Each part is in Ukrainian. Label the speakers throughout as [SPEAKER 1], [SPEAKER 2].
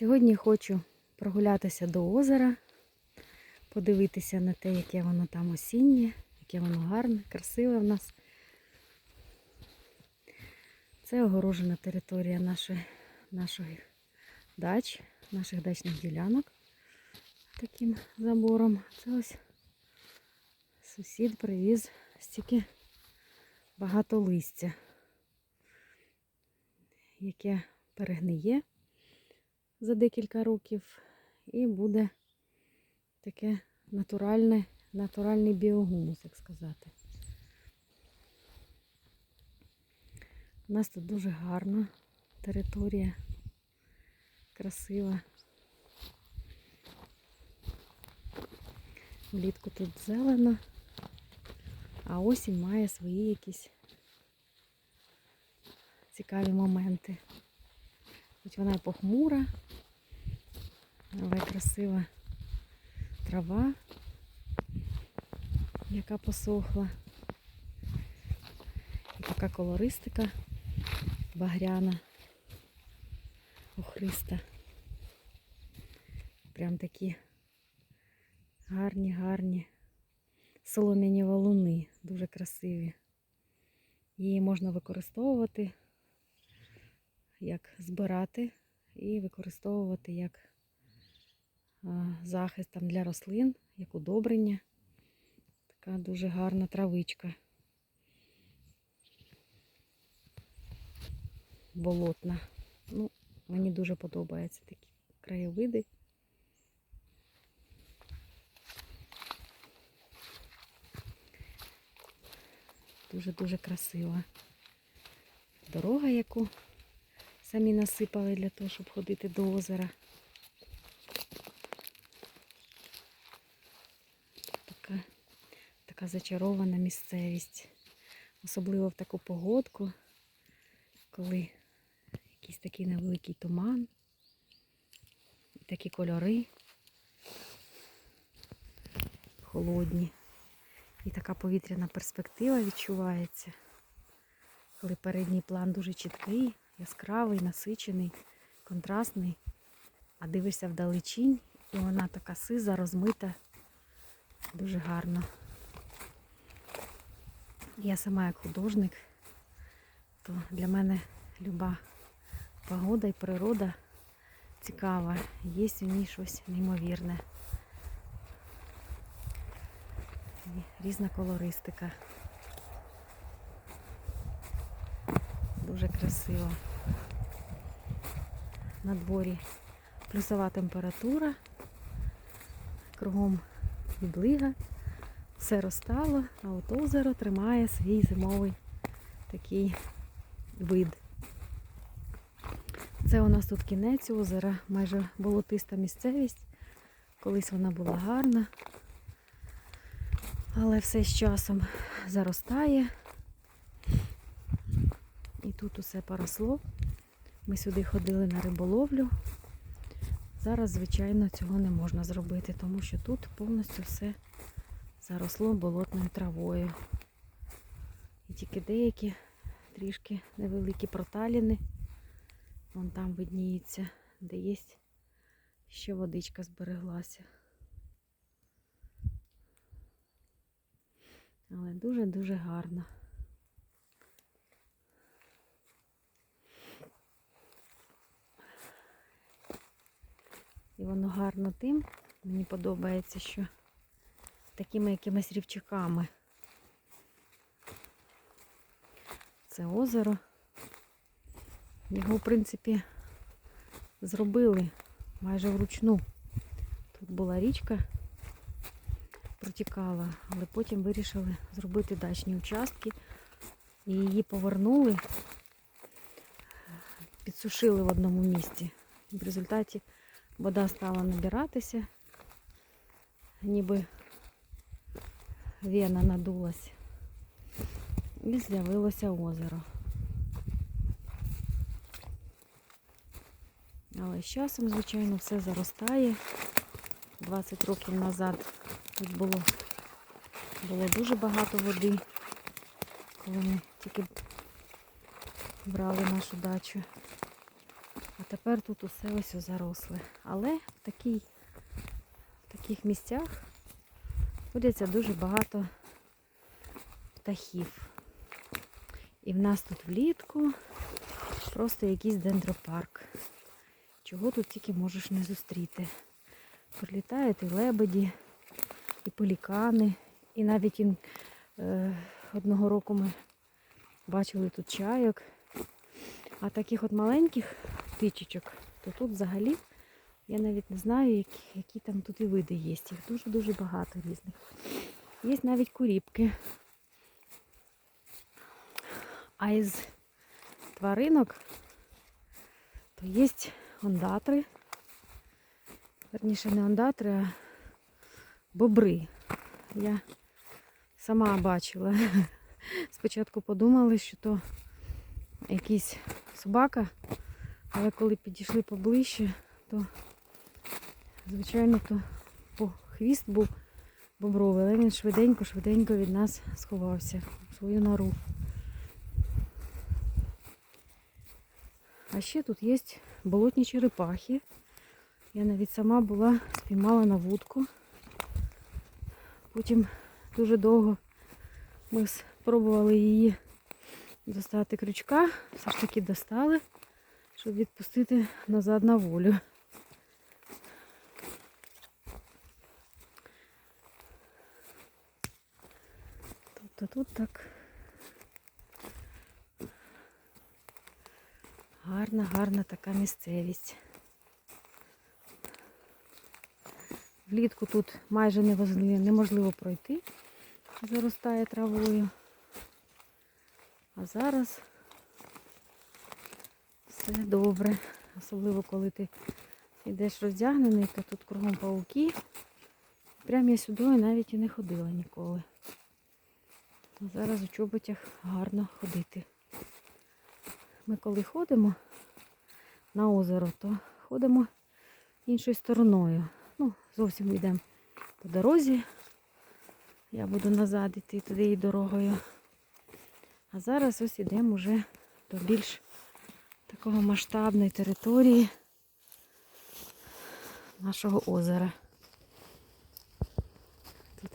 [SPEAKER 1] Сьогодні хочу прогулятися до озера, подивитися на те, яке воно там осіннє, яке воно гарне, красиве в нас. Це огорожена територія нашої, нашої дач, наших дачних ділянок таким забором. Це ось сусід привіз стільки багато листя, яке перегниє за декілька років і буде таке натуральне, натуральний біогумус, як сказати. У нас тут дуже гарна територія, красива. Влітку тут зелено, а осінь має свої якісь цікаві моменти. Хоч вона похмура, але красива трава, яка посохла. І така колористика багряна, охриста. Прям такі гарні, гарні солом'яні валуни, дуже красиві. Її можна використовувати як збирати і використовувати як захист там, для рослин, як удобрення. Така дуже гарна травичка. Болотна. Ну, мені дуже подобаються такі краєвиди. Дуже-дуже красива. Дорога, яку самі насипали для того, щоб ходити до озера. Така, така зачарована місцевість. Особливо в таку погодку, коли якийсь такий невеликий туман, і такі кольори холодні. І така повітряна перспектива відчувається, коли передній план дуже чіткий, яскравий, насичений, контрастний, а дивишся вдалечінь, і вона така сиза, розмита, дуже гарно. Я сама як художник, то для мене люба погода і природа цікава, є в ній щось неймовірне. Різна колористика. Дуже красиво. На дворі плюсова температура, кругом відлига, все розтало, а от озеро тримає свій зимовий такий вид. Це у нас тут кінець озера, майже болотиста місцевість. Колись вона була гарна, але все з часом заростає. І тут усе поросло. Ми сюди ходили на риболовлю. Зараз, звичайно, цього не можна зробити, тому що тут повністю все заросло болотною травою. І тільки деякі трішки невеликі проталіни. Вон там видніється, де є ще водичка збереглася. Але дуже-дуже гарно. І воно гарно тим. Мені подобається, що такими якимись рівчаками. Це озеро. Його, в принципі, зробили майже вручну. Тут була річка, протікала, але потім вирішили зробити дачні участки і її повернули, підсушили в одному місці. В результаті вода стала набиратися, ніби вена надулась. І з'явилося озеро. Але з часом, звичайно, все заростає. 20 років назад тут було, було дуже багато води, коли ми тільки брали нашу дачу. Тепер тут усе ось заросле. Але в, такій, в таких місцях водяться дуже багато птахів. І в нас тут влітку просто якийсь дендропарк. Чого тут тільки можеш не зустріти. Прилітають і лебеді, і пелікани, і навіть е, одного року ми бачили тут чайок. А таких от маленьких птичечок, то тут взагалі я навіть не знаю, які, які там тут і види є. Їх дуже-дуже багато різних. Є навіть куріпки. А із тваринок то є ондатри. Верніше не ондатри, а бобри. Я сама бачила. Спочатку подумали, що то якийсь собака, але коли підійшли поближче, то, звичайно, то по хвіст був бобровий, але він швиденько-швиденько від нас сховався в свою нору. А ще тут є болотні черепахи. Я навіть сама була, спіймала на вудку. Потім дуже довго ми спробували її достати крючка, все ж таки достали, щоб відпустити назад на волю. Тобто тут так гарна, гарна така місцевість. Влітку тут майже неможливо пройти, заростає травою. А зараз все добре. Особливо коли ти йдеш роздягнений, то тут кругом пауки. Прям я сюди навіть і не ходила ніколи. А зараз у чоботях гарно ходити. Ми коли ходимо на озеро, то ходимо іншою стороною. Ну, зовсім йдемо по дорозі. Я буду назад йти туди і дорогою. А зараз ось ідемо вже до більш такого масштабної території нашого озера. Тут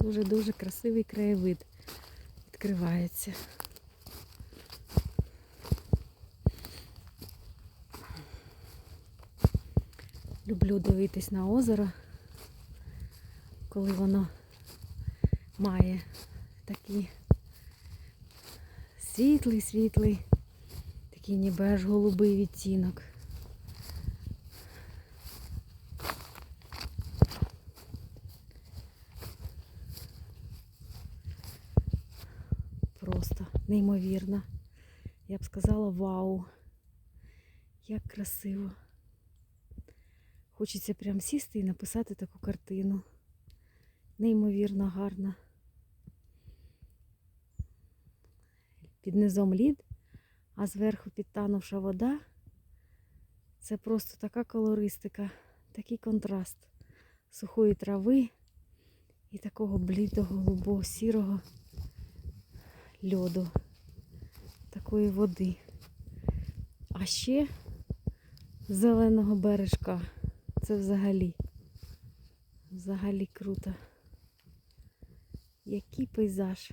[SPEAKER 1] дуже-дуже красивий краєвид відкривається. Люблю дивитись на озеро, коли воно має такий світлий, світлий, такий ніби аж голубий відтінок. Просто неймовірно. Я б сказала вау. Як красиво. Хочеться прям сісти і написати таку картину. Неймовірно гарна. Під низом лід, а зверху підтанувша вода. Це просто така колористика, такий контраст сухої трави і такого блідого, голубого, сірого льоду, такої води. А ще зеленого бережка. Це взагалі, взагалі круто. Який пейзаж.